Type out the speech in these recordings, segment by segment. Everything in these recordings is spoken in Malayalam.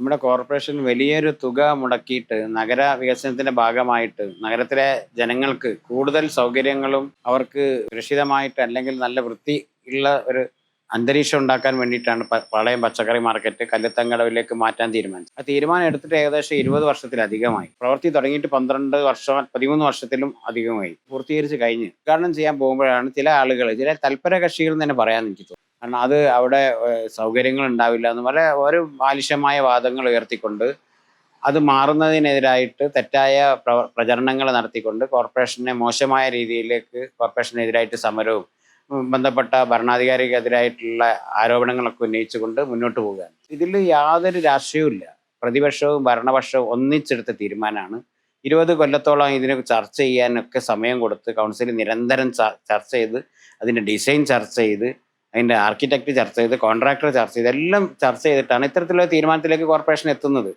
നമ്മുടെ കോർപ്പറേഷൻ വലിയൊരു തുക മുടക്കിയിട്ട് നഗര വികസനത്തിന്റെ ഭാഗമായിട്ട് നഗരത്തിലെ ജനങ്ങൾക്ക് കൂടുതൽ സൗകര്യങ്ങളും അവർക്ക് സുരക്ഷിതമായിട്ട് അല്ലെങ്കിൽ നല്ല വൃത്തി ഉള്ള ഒരു അന്തരീക്ഷം ഉണ്ടാക്കാൻ വേണ്ടിയിട്ടാണ് പാളയം പച്ചക്കറി മാർക്കറ്റ് കല്ലുത്തങ്കടവിലേക്ക് മാറ്റാൻ തീരുമാനിച്ചത്. ആ തീരുമാനം എടുത്തിട്ട് ഏകദേശം ഇരുപത് വർഷത്തിലധികമായി. പ്രവൃത്തി തുടങ്ങിയിട്ട് പന്ത്രണ്ട് വർഷം പതിമൂന്ന് വർഷത്തിലും അധികമായി പൂർത്തീകരിച്ച് കഴിഞ്ഞ് ഉദ്ഘാടനം ചെയ്യാൻ പോകുമ്പോഴാണ് ചില ആളുകൾ ചില തൽപര കക്ഷികൾ തന്നെ പറയാൻ എനിക്ക് തോന്നുന്നു കാരണം അത് അവിടെ സൗകര്യങ്ങൾ ഉണ്ടാവില്ല എന്ന് വളരെ ഒരു ബാലിശമായ വാദങ്ങൾ ഉയർത്തിക്കൊണ്ട് അത് മാറുന്നതിനെതിരായിട്ട് തെറ്റായ പ്ര പ്രചരണങ്ങൾ നടത്തിക്കൊണ്ട് കോർപ്പറേഷനെ മോശമായ രീതിയിലേക്ക് കോർപ്പറേഷനെതിരായിട്ട് സമരവും ബന്ധപ്പെട്ട ഭരണാധികാരിക്കെതിരായിട്ടുള്ള ആരോപണങ്ങളൊക്കെ ഉന്നയിച്ചുകൊണ്ട് മുന്നോട്ട് പോവുകയാണ്. ഇതിൽ യാതൊരു രാഷ്ട്രീയവും ഇല്ല. പ്രതിപക്ഷവും ഭരണപക്ഷവും ഒന്നിച്ചെടുത്ത തീരുമാനമാണ്. ഇരുപത് കൊല്ലത്തോളം ഇതിനെ ചർച്ച ചെയ്യാനൊക്കെ സമയം കൊടുത്ത് കൗൺസിൽ നിരന്തരം ചർച്ച ചെയ്ത് അതിന്റെ ഡിസൈൻ ചർച്ച ചെയ്ത് അതിന്റെ ആർക്കിടെക്ട് ചർച്ച ചെയ്ത് കോൺട്രാക്ടർ ചർച്ച ചെയ്ത് എല്ലാം ചർച്ച ചെയ്തിട്ടാണ് ഇത്തരത്തിലുള്ള തീരുമാനത്തിലേക്ക് കോർപ്പറേഷൻ എത്തുന്നത്.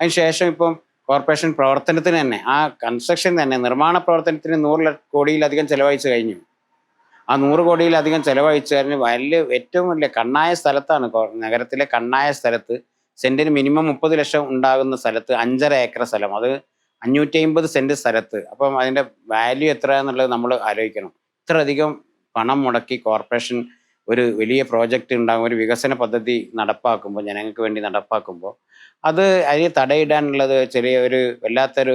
അതിനുശേഷം ഇപ്പം കോർപ്പറേഷൻ പ്രവർത്തനത്തിന് തന്നെ ആ കൺസ്ട്രക്ഷൻ തന്നെ നിർമ്മാണ പ്രവർത്തനത്തിന് നൂറ് കോടിയിലധികം ചെലവഴിച്ചു കഴിഞ്ഞു. ആ നൂറ് കോടിയിലധികം ചെലവഴിച്ചതിന് വലിയ ഏറ്റവും വലിയ കണ്ണായ സ്ഥലത്താണ് നഗരത്തിലെ കണ്ണായ സ്ഥലത്ത് സെന്റിന് മിനിമം മുപ്പത് ലക്ഷം ഉണ്ടാകുന്ന സ്ഥലത്ത് അഞ്ചര ഏക്കർ സ്ഥലം. അത് അഞ്ഞൂറ്റി അമ്പത് സെന്റ് സ്ഥലത്ത്. അപ്പം അതിന്റെ വാല്യൂ എത്ര എന്നുള്ളത് നമ്മൾ ആലോചിക്കണം. ഇത്രയധികം പണം മുടക്കി കോർപ്പറേഷൻ ഒരു വലിയ പ്രോജക്റ്റ് ഉണ്ടാകും ഒരു വികസന പദ്ധതി നടപ്പാക്കുമ്പോൾ ജനങ്ങൾക്ക് വേണ്ടി നടപ്പാക്കുമ്പോൾ അത് അതിന് തടയിടാനുള്ളത് ചെറിയ ഒരു വല്ലാത്തൊരു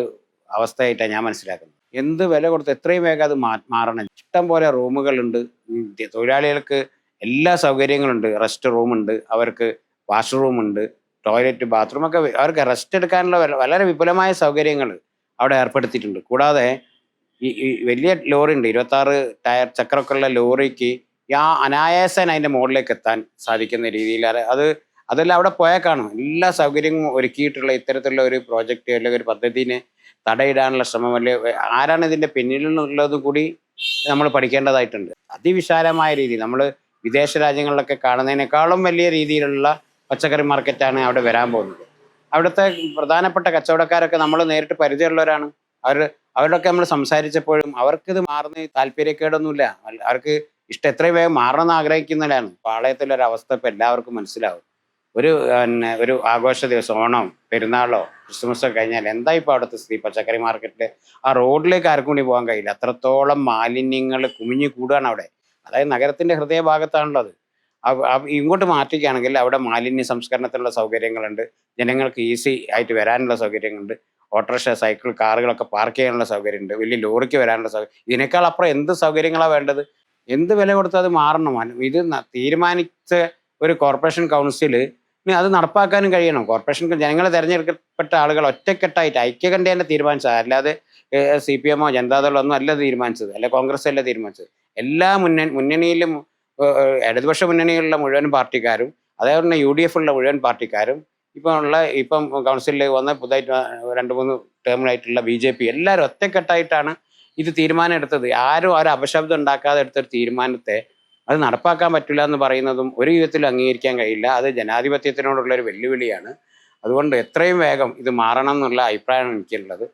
അവസ്ഥയായിട്ടാണ് ഞാൻ മനസ്സിലാക്കുന്നത്. എന്ത് വില കൊടുത്ത് എത്രയും വേഗം അത് മാ മാറണം. ഇഷ്ടം പോലെ റൂമുകളുണ്ട്. തൊഴിലാളികൾക്ക് എല്ലാ സൗകര്യങ്ങളുണ്ട്. റെസ്റ്റ് റൂമുണ്ട്. അവർക്ക് വാഷ്റൂമുണ്ട് ടോയ്ലറ്റ് ബാത്റൂം ഒക്കെ അവർക്ക് റെസ്റ്റ് എടുക്കാനുള്ള വളരെ വിപുലമായ സൗകര്യങ്ങൾ അവിടെ ഏർപ്പെടുത്തിയിട്ടുണ്ട്. കൂടാതെ ഈ വലിയ ലോറി ഉണ്ട് ഇരുപത്താറ് ടയർ ചക്രമൊക്കെ ഉള്ള ലോറിക്ക് ആ അനായാസേന അതിന്റെ മുകളിലേക്ക് എത്താൻ സാധിക്കുന്ന രീതിയിൽ. അത് അത് അതെല്ലാം അവിടെ പോയാൽ കാണും. എല്ലാ സൗകര്യങ്ങളും ഒരുക്കിയിട്ടുള്ള ഇത്തരത്തിലുള്ള ഒരു പ്രോജക്റ്റ് അല്ലെങ്കിൽ ഒരു പദ്ധതിനെ തടയിടാനുള്ള ശ്രമം അല്ലെ ആരാണ് ഇതിന്റെ പിന്നിലുള്ളത് കൂടി നമ്മൾ പഠിക്കേണ്ടതായിട്ടുണ്ട്. അതിവിശാലമായ രീതി നമ്മൾ വിദേശ രാജ്യങ്ങളിലൊക്കെ കാണുന്നതിനേക്കാളും വലിയ രീതിയിലുള്ള പച്ചക്കറി മാർക്കറ്റാണ് അവിടെ വരാൻ പോകുന്നത്. അവിടുത്തെ പ്രധാനപ്പെട്ട കച്ചവടക്കാരൊക്കെ നമ്മൾ നേരിട്ട് പരിചയമുള്ളവരാണ്. അവർ അവരോടൊക്കെ നമ്മൾ സംസാരിച്ചപ്പോഴും അവർക്കിത് മാറുന്ന താല്പര്യക്കേടൊന്നുമില്ല. അവർക്ക് ഇഷ്ടം എത്രയും വേഗം മാറണമെന്ന് ആഗ്രഹിക്കുന്നവരാണ്. പാളയത്തിലെ ഒരു അവസ്ഥ ഇപ്പം എല്ലാവർക്കും മനസ്സിലാവും. ഒരു പിന്നെ ഒരു ആഘോഷ ദിവസം ഓണം പെരുന്നാളോ ക്രിസ്മസോ കഴിഞ്ഞാൽ എന്താ ഇപ്പോൾ അവിടുത്തെ സ്ഥിതി? പച്ചക്കറി മാർക്കറ്റിൽ ആ റോഡിലേക്ക് ആർക്കും കൂടി പോകാൻ കഴിയില്ല. അത്രത്തോളം മാലിന്യങ്ങൾ കുമിഞ്ഞു കൂടുകയാണ് അവിടെ. അതായത് നഗരത്തിന്റെ ഹൃദയഭാഗത്താണല്ലോ അത്. ഇങ്ങോട്ട് മാറ്റുകയാണെങ്കിൽ അവിടെ മാലിന്യ സംസ്കരണത്തിനുള്ള സൗകര്യങ്ങളുണ്ട്. ജനങ്ങൾക്ക് ഈസി ആയിട്ട് വരാനുള്ള സൗകര്യങ്ങളുണ്ട്. ഓട്ടോറിക്ഷ സൈക്കിൾ കാറുകളൊക്കെ പാർക്ക് ചെയ്യാനുള്ള സൗകര്യമുണ്ട്. വലിയ ലോറിക്ക് വരാനുള്ള സൗകര്യം ഇതിനേക്കാൾ അപ്പുറം എന്ത് സൗകര്യങ്ങളാണ് വേണ്ടത്? എന്ത് വില കൊടുത്താൽ അത് മാറണം. ഇത് തീരുമാനിച്ച ഒരു കോർപ്പറേഷൻ കൗൺസിൽ ഇനി അത് നടപ്പാക്കാനും കഴിയണം. കോർപ്പറേഷൻ ജനങ്ങളെ തിരഞ്ഞെടുക്കപ്പെട്ട ആളുകൾ ഒറ്റക്കെട്ടായിട്ട് ഐക്യകണ്ഠേനെ തീരുമാനിച്ചത്. അല്ലാതെ സി പി എമ്മോ ജനതാദളോ ഒന്നും അല്ല തീരുമാനിച്ചത്. അല്ല കോൺഗ്രസ് അല്ല തീരുമാനിച്ചത്. എല്ലാ മുന്നണി മുന്നണിയിലും ഇടതുപക്ഷ മുന്നണിയിലുള്ള മുഴുവൻ പാർട്ടിക്കാരും അതേപോലെ തന്നെ യു ഡി എഫ് ഉള്ള മുഴുവൻ പാർട്ടിക്കാരും ഇപ്പം ഉള്ള ഇപ്പം കൗൺസിലിൽ വന്ന പുതുതായിട്ട് രണ്ട് മൂന്ന് ടേമിലായിട്ടുള്ള ബി ജെ പി എല്ലാവരും ഒറ്റക്കെട്ടായിട്ടാണ് ഇത് തീരുമാനം എടുത്തത്. ആരും ഒരു അപശബ്ദം ഉണ്ടാക്കാതെ എടുത്തൊരു തീരുമാനത്തെ അത് നടപ്പാക്കാൻ പറ്റില്ല എന്ന് പറയുന്നതും ഒരു വിധത്തിലും അംഗീകരിക്കാൻ കഴിയില്ല. അത് ജനാധിപത്യത്തിനോടുള്ള ഒരു വെല്ലുവിളിയാണ്. അതുകൊണ്ട് എത്രയും വേഗം ഇത് മാറണം എന്നുള്ള അഭിപ്രായമാണ് എനിക്കുള്ളത്.